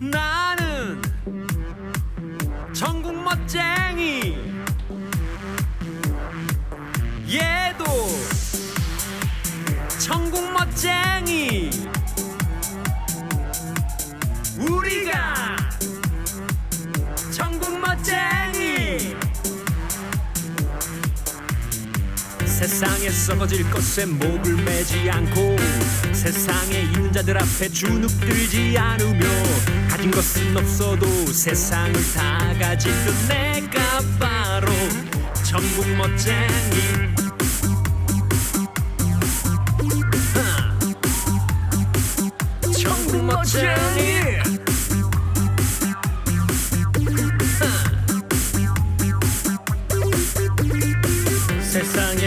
나는 전국 멋쟁이 yeah. 세상에 썩어질 것에 목을 매지 않고 세상에 있는 자들 앞에 주눅들지 않으며 가진 것은 없어도 세상을 다 가진 그 내가 바로 천국 멋쟁이 하. 천국 멋쟁이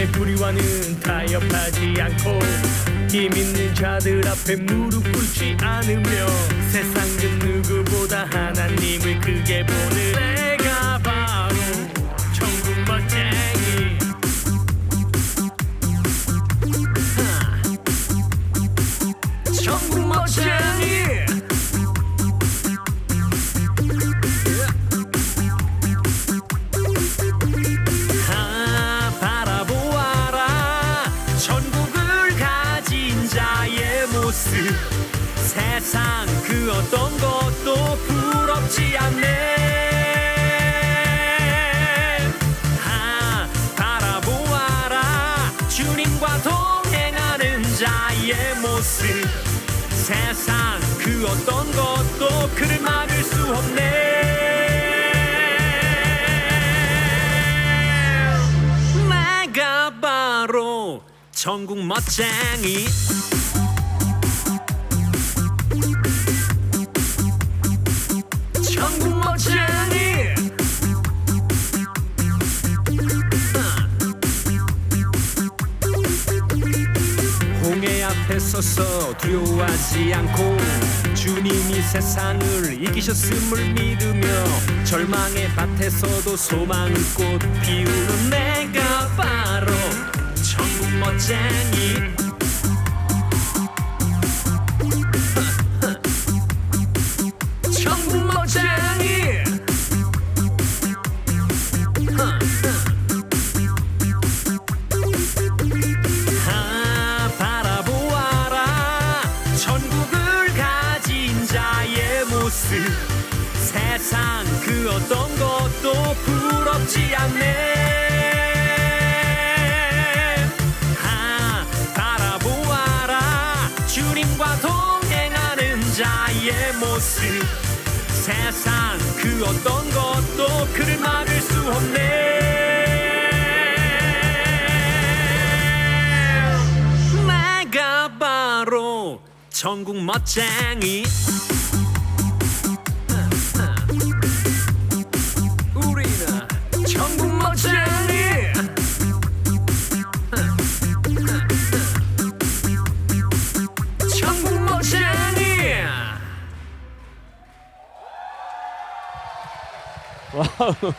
세상의 불의와는 타협하지 않고 힘 있는 자들 앞에 무릎 꿇지 않으며 세상 그 누구보다 하나님을 크게 보는 천국을 가진 자의 모습. 세상 그 어떤 것도 부럽지 않네. 아 바라보아라. 주님과 동행하는 자의 모습. 세상 그 어떤 것도 천국 멋쟁이. 천국 멋쟁이. 홍해 앞에 서서 두려워하지 않고 주님이 세상을 이기셨음을 믿으며 절망의 밭에서도 소망의 꽃 피우는 내가 바로 아 바라보아라. 천국을 가진 자의 모습. 세상 그 어떤 것도 부럽지 않네 자의 모습. 세상 그 어떤 것도 그를 막을 수 없네. 내가 바로 천국 멋쟁이 와우.